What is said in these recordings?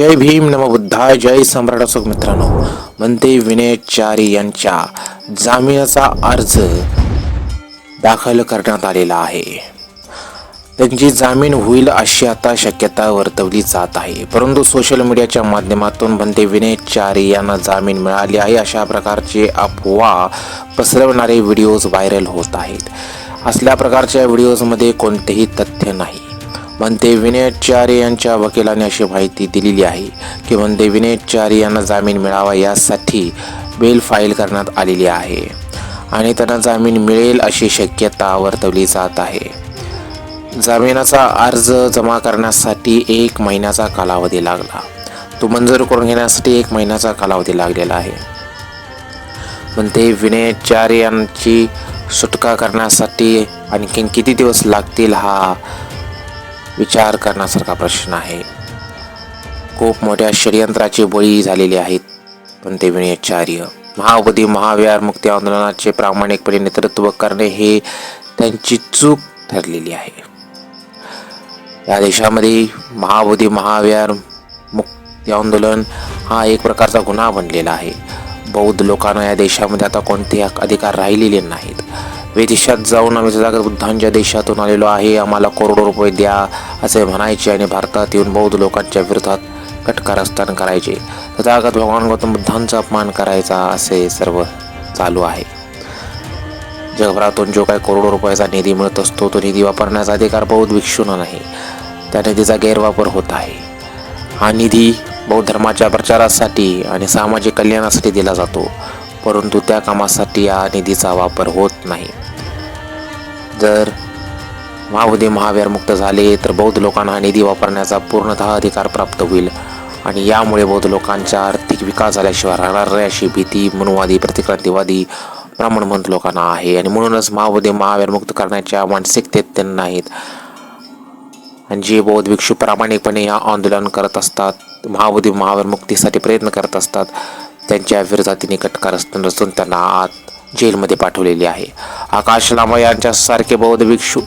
जय भीम नम बुद्धाय जय सम्राट अशोक मित्रांनो. म्हणते विनय चारी यांच्या जामिनाचा अर्ज दाखल करण्यात आलेला आहे. त्यांची जामीन होईल अशी आता शक्यता वर्तवली जात आहे. परंतु सोशल मीडियाच्या माध्यमातून बनते विनय चारी यांना जामीन मिळाली आहे अशा प्रकारचे अफवा पसरवणारे व्हिडिओज व्हायरल होत आहेत. असल्या प्रकारच्या व्हिडिओजमध्ये कोणतेही तथ्य नाही. म्हणते विनय यांच्या वकिलाने अशी माहिती दिलेली आहे की म्हणते विनय यांना जामीन मिळावा यासाठी बेल फाईल करण्यात आलेली आहे आणि त्यांना जामीन मिळेल अशी शक्यता वर्तवली जात आहे. जामिनाचा अर्ज जमा करण्यासाठी एक महिन्याचा कालावधी लागला. तो मंजूर करून घेण्यासाठी एक महिन्याचा कालावधी लागलेला आहे. म्हणते ते चार यांची सुटका करण्यासाठी आणखीन किती दिवस लागतील हा विचार करण्यासारखा प्रश्न आहे. खूप मोठ्या षडयंत्राचे बळी झालेले आहेत पण ते विनयाचार्य महाबोधी महाविहार मुक्ती आंदोलनाचे प्रामाणिकपणे नेतृत्व करणे हे त्यांची चूक ठरलेली आहे. या देशामध्ये महाबोधी महाविहार मुक्ती आंदोलन हा एक प्रकारचा गुन्हा बनलेला आहे. बौद्ध लोकांना या देशामध्ये आता कोणते अधिकार राहिलेले नाहीत. विदेशात जाऊन आम्ही तथागत बुद्धांच्या देशातून आलेलो आहे. आम्हाला करोडो रुपये द्या असे म्हणायचे आणि भारतात येऊन बौद्ध लोकांच्या विरोधात कटकारस्थान करायचे. तथागत भगवान गौतम बुद्धांचा अपमान करायचा असे सर्व चालू आहे. जगभरातून जो काही करोडो रुपयाचा निधी मिळत असतो तो निधी वापरण्याचा अधिकार बौद्ध भिक्षूंना नाही. त्या निधीचा गैरवापर होत आहे. हा निधी बौद्ध धर्माच्या प्रचारासाठी आणि सामाजिक कल्याणासाठी दिला जातो परंतु त्या कामासाठी या निधीचा वापर होत नाही. जर महाबोधी महावीर मुक्त झाले तर बौद्ध लोकांना निधी वापरण्याचा पूर्णतः अधिकार प्राप्त होईल. आणि यामुळे बौद्ध लोकांचा आर्थिक विकास झाल्याशिवाय राहणार अशी भीती मनुवादी प्रतिक्रांतीवादी ब्राह्मणमंत लोकांना आहे. आणि म्हणूनच महाबोधी महावीर मुक्त करण्याच्या मानसिकतेत त्यांना नाहीत. आणि जे बौद्ध भिक्षू प्रामाणिकपणे या आंदोलन करत असतात महाबोधी महावीर मुक्तीसाठी प्रयत्न करत असतात त्यांच्या विरोधात तिने कटकारस्थान रचून त्यांना आत जेलमध्ये पाठवलेली आहे. आकाश लांबा यांच्यासारखे बौद्ध भिक्षू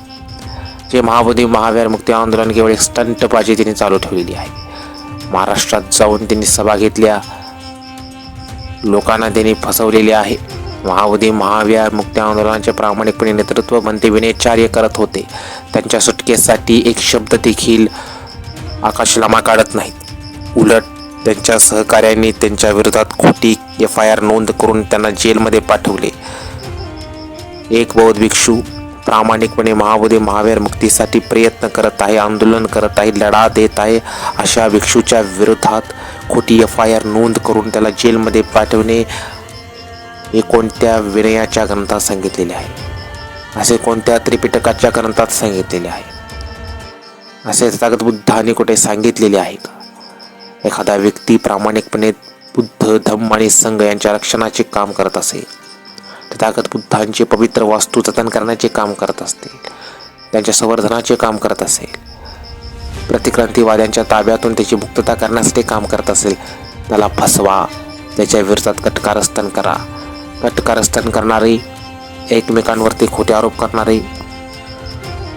जे महाबोधी महावीर मुक्ती आंदोलन केवळ एक स्टंटबाजी त्यांनी चालू ठेवलेली आहे. महाराष्ट्रात जाऊन त्यांनी सभा घेतल्या. लोकांना त्यांनी फसवलेले आहे. महाबोधी महाविहार मुक्ती आंदोलनाचे प्रामाणिकपणे नेतृत्व बनते विनयचार्य करत होते. त्यांच्या सुटकेसाठी एक शब्द देखील आकाश लामा काढत नाहीत. उलट त्यांच्या सहकाऱ्यांनी त्यांच्या विरोधात खोटी एफ आय आर नोंद करून त्यांना जेलमध्ये पाठवले. एक बौद्ध भिक्षू प्रामाणिकपणे महाबोधी महावीर मुक्तीसाठी प्रयत्न करत आहे आंदोलन करत आहे लढा देत आहे. अशा भिक्षूच्या विरोधात खोटी एफ आय आर नोंद करून त्याला जेलमध्ये पाठवणे हे कोणत्या विनयाच्या ग्रंथात सांगितलेले आहे? असे कोणत्या त्रिपिटकाच्या ग्रंथात सांगितलेले आहे? असे तथागत बुद्धाने कुठे सांगितलेले आहे का? एखादा व्यक्ती प्रामाणिकपणे बुद्ध धम्म आणि संघ यांच्या रक्षणाचे काम करत असेल तथागत बुद्धांचे पवित्र वास्तू जतन करण्याचे काम करत असतील त्यांच्या संवर्धनाचे काम करत असेल प्रतिक्रांतीवाद्यांच्या ताब्यातून त्याची मुक्तता करण्यासाठी काम करत असेल त्याला फसवा. त्याच्या विरोधात कटकारस्थान करा. कटकारस्थान करणारे एकमेकांवरती खोटे आरोप करणारे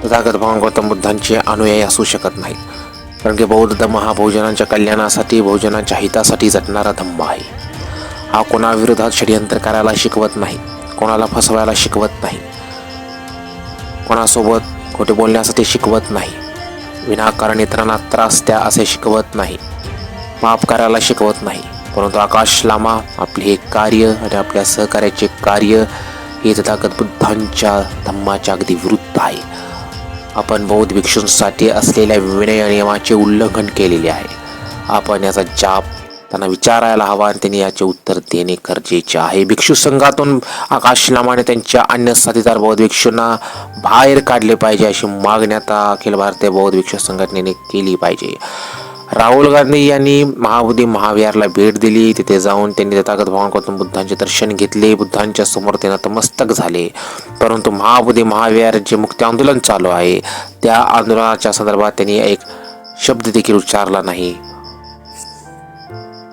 तथागत भगवान गौतम बुद्धांचे अनुयायी असू शकत नाहीत. कारण की बौद्ध धम्म हा बहुजनांच्या कल्याणासाठी बहुजनांच्या हितासाठी झटणारा धम्म आहे. हा कोणाविरोधात षडयंत्र करायला शिकवत नाही कोणाला फसवायला शिकवत नाही कोणासोबत खोटे बोलण्यासाठी शिकवत नाही विनाकारण इतरांना त्रास द्या असे शिकवत नाही माफ करायला शिकवत नाही. परंतु आकाश लामा आपले हे कार्य आणि आपल्या सहकार्याचे कार्य हे तथागत बुद्धांच्या धम्माच्या अगदी विरुद्ध आहे. आपण बौद्ध भिक्षूंसाठी असलेल्या विनय नियमाचे उल्लंघन केलेले आहे. आपण याचा जाप त्यांना विचारायला हवा आणि त्यांनी याचे उत्तर देणे गरजेचे आहे. भिक्षू संघातून आकाश लामाने त्यांच्या अन्य साथीदार बौद्ध भिक्षूंना बाहेर काढले पाहिजे अशी मागणी आता अखिल भारतीय बौद्ध भिक्षू संघटनेने केली पाहिजे. राहुल गांधी यांनी महाबोधी महाविहारला भेट दिली. तिथे जाऊन त्यांनी तथागत भगवान बुद्धांचे दर्शन घेतले. बुद्धांच्या समोर ते नतमस्तक झाले. परंतु महाबोधी महाविहार जे मुक्ती आंदोलन चालू आहे त्या आंदोलनाच्या संदर्भात त्यांनी एक शब्द देखील उच्चारला नाही.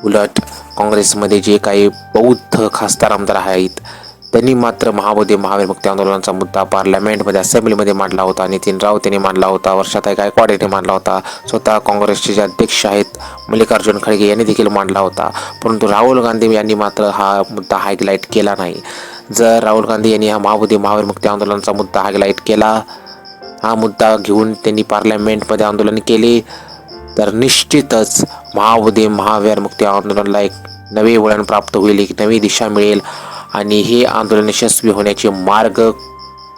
उलट काँग्रेसमध्ये जे काही बौद्ध खासदार आमदार आहेत त्यांनी मात्र महाबोधी महावीर मुक्ती आंदोलनाचा मुद्दा पार्लमेंटमध्ये असेंब्लीमध्ये मांडला होता. नितीन राऊत यांनी मांडला होता. वर्षाताई गायकवाड यांनी मांडला होता. स्वतः काँग्रेसचे जे अध्यक्ष आहेत मल्लिकार्जुन खळगे यांनी देखील मांडला होता. परंतु राहुल गांधी यांनी मात्र हा मुद्दा हायलाईट केला नाही. जर राहुल गांधी यांनी हा महाबोधी महावीर मुक्ती आंदोलनाचा मुद्दा हायलाईट केला हा मुद्दा घेऊन त्यांनी पार्लमेंटमध्ये आंदोलन केले तर निश्चितच महाबोधी महावीर मुक्ती आंदोलनाला एक नवे वळण प्राप्त होईल एक नवी दिशा मिळेल. आणि हे आंदोलन यशस्वी होण्याचे मार्ग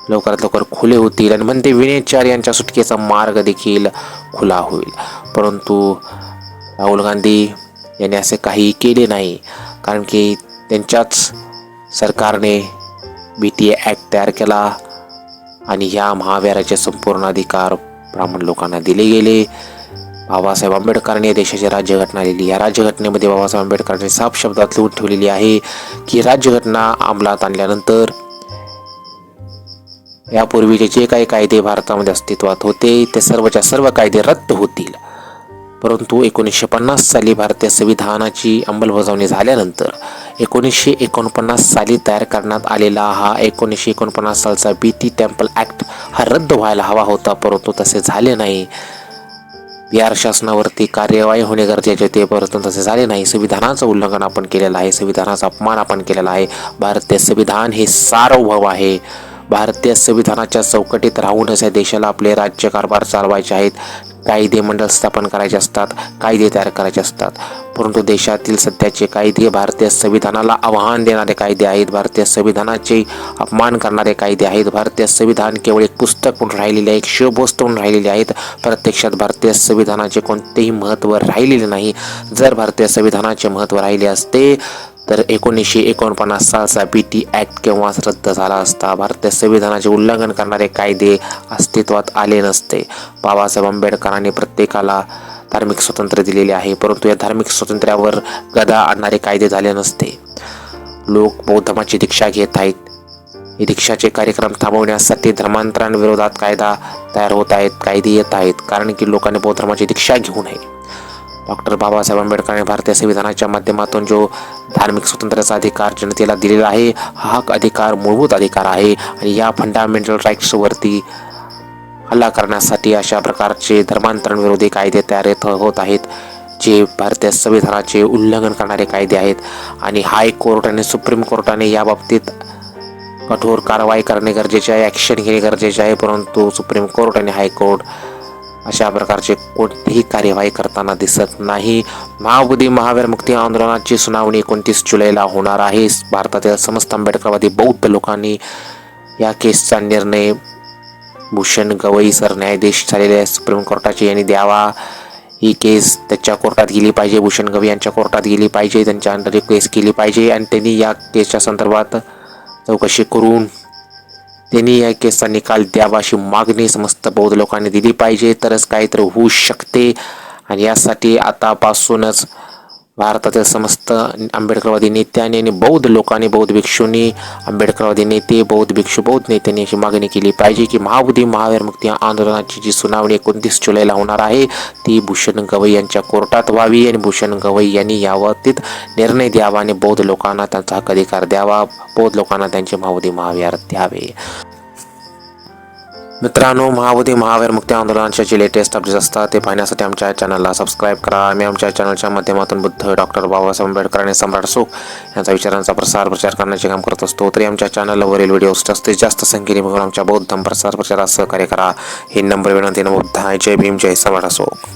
लवकरात लवकर खुले होतील आणि म्हणते विनयचार यांच्या सुटकेचा मार्ग देखील खुला होईल. परंतु राहुल गांधी यांनी असे काही केले नाही कारण की त्यांच्याच सरकारने बी टी ए ॲक्ट तयार केला आणि ह्या महावीराचे संपूर्ण अधिकार ब्राह्मण लोकांना दिले गेले. बाबासाहेब आंबेडकरांनी या देशाची राज्यघटना लिहिली. या राज्यघटनेमध्ये बाबासाहेब आंबेडकरांनी साफ शब्दात लिहून ठेवलेली आहे की राज्यघटना अंमलात आणल्यानंतर यापूर्वीचे जे काही कायदे भारतामध्ये अस्तित्वात होते ते सर्वच्या सर्व कायदे रद्द होतील. परंतु एकोणीसशे पन्नास साली भारतीय संविधानाची अंमलबजावणी झाल्यानंतर एकोणीसशे एकोणपन्नास साली तयार करण्यात आलेला हा एकोणीसशे एकोणपन्नास सालचा बी टी टेम्पल ॲक्ट हा रद्द व्हायला हवा होता परंतु तसे झाले नाही. बिहार शासनावरती कार्यवाही होणे गरजेचे होते परंतु तसे झाले नाही. संविधानाचं उल्लंघन आपण केलेलं आहे संविधानाचा अपमान आपण केलेला आहे. भारतीय संविधान हे सार्वभौम आहे. भारतीय संविधानाच्या चौकटीत राहूनच या देशाला आपले राज्यकारभार चालवायचे आहेत. कायदे मंडळ स्थापन करायचे असतात कायदे तयार करायचे असतात. परंतु देशातील सध्याचे कायदे भारतीय संविधानाला आव्हान देणारे कायदे आहेत. भारतीय संविधानाचे अपमान करणारे कायदे आहेत. भारतीय संविधान केवळ एक पुस्तक म्हणून राहिलेले आहे एक शोभवस्तू म्हणून राहिलेले आहेत. प्रत्यक्षात भारतीय संविधानाचे कोणतेही महत्त्व राहिलेले नाही. जर भारतीय संविधानाचे महत्त्व राहिले असते तर एकोणीसशे एकोणपन्नास सालचा बी टी ॲक्ट केव्हाच रद्द झाला असता? भारतीय संविधानाचे उल्लंघन करणारे कायदे अस्तित्वात आले नसते. बाबासाहेब आंबेडकरांनी प्रत्येकाला धार्मिक स्वातंत्र्य दिलेले आहे परंतु या धार्मिक स्वातंत्र्यावर गदा आणणारे कायदे झाले नसते. लोक बौद्ध दीक्षा घेत आहेत. हे दीक्षाचे कार्यक्रम थांबवण्यासाठी धर्मांतरांविरोधात कायदा तयार होत आहेत कायदे येत आहेत कारण की लोकांनी बौद्ध धर्माची दीक्षा घेऊ नये. डॉक्टर बाबासाहेब आंबेडकरांनी भारतीय संविधानाच्या माध्यमातून जो धार्मिक स्वातंत्र्याचा अधिकार जनतेला दिलेला आहे हा अधिकार मूलभूत अधिकार आहे. आणि या फंडामेंटल राईट्सवरती हल्ला करण्यासाठी अशा प्रकारचे धर्मांतरण विरोधी कायदे तयार होत आहेत जे भारतीय संविधानाचे उल्लंघन करणारे कायदे आहेत. आणि हायकोर्ट आणि सुप्रीम कोर्टाने या बाबतीत कठोर कारवाई करणे गरजेचे आहे ॲक्शन घेणे गरजेचे आहे परंतु सुप्रीम कोर्ट आणि हायकोर्ट अशा प्रकारचे कोणतीही कार्यवाही करताना दिसत नाही. महाबोधी महावीर मुक्ती आंदोलनाची सुनावणी एकोणतीस जुलैला होणार आहे. भारतातील समस्त आंबेडकरवादी बौद्ध लोकांनी या केसचा निर्णय भूषण गवई सरन्यायाधीश झालेले सुप्रीम कोर्टाचे यांनी द्यावा. ही केस त्याच्या कोर्टात गेली पाहिजे. भूषण गवई यांच्या कोर्टात गेली पाहिजे. त्यांच्या अंडर केस केली पाहिजे. आणि त्यांनी या केसच्या संदर्भात चौकशी करून त्यांनी या केसचा निकाल द्यावा अशी मागणी समस्त बौद्ध लोकांनी दिली पाहिजे तरच काहीतरी होऊ शकते. आणि यासाठी आतापासूनच भारतातील समस्त आंबेडकरवादी नेत्यांनी आणि बौद्ध लोकांनी बौद्ध भिक्षूंनी आंबेडकरवादी नेते बौद्ध भिक्षू बौद्ध नेत्यांनी अशी मागणी केली पाहिजे की महाबुद्धी महावीर मुक्ती आंदोलनाची जी सुनावणी एकोणतीस जुलैला होणार आहे ती भूषण गवई यांच्या कोर्टात व्हावी आणि भूषण गवई यांनी याबाबतीत निर्णय द्यावा आणि बौद्ध लोकांना त्यांचा हक्क अधिकार द्यावा. बौद्ध लोकांना त्यांचे महाबोधी महावीर द्यावे. मित्रांनो महाबोधी महावीर मुक्ती आंदोलनाचे जे लेटेस्ट अपडेट्स असतात ते पाहण्यासाठी आमच्या चॅनलला सबस्क्राईब करा. आम्ही आमच्या चॅनलच्या माध्यमातून बुद्ध डॉक्टर बाबासाहेब आंबेडकर आणि सम्राट सुख यांचा विचारांचा प्रसार प्रचार करण्याचे काम करत असतो. तरी आमच्या चॅनलवरील व्हिडिओज जास्तीत जास्त संख्येने बघून आमच्या बौद्ध प्रसार प्रचारात सहकार्य करा. ही नंबर विनंती नमोद्धाय जय भीम जय सम्राट अशोक.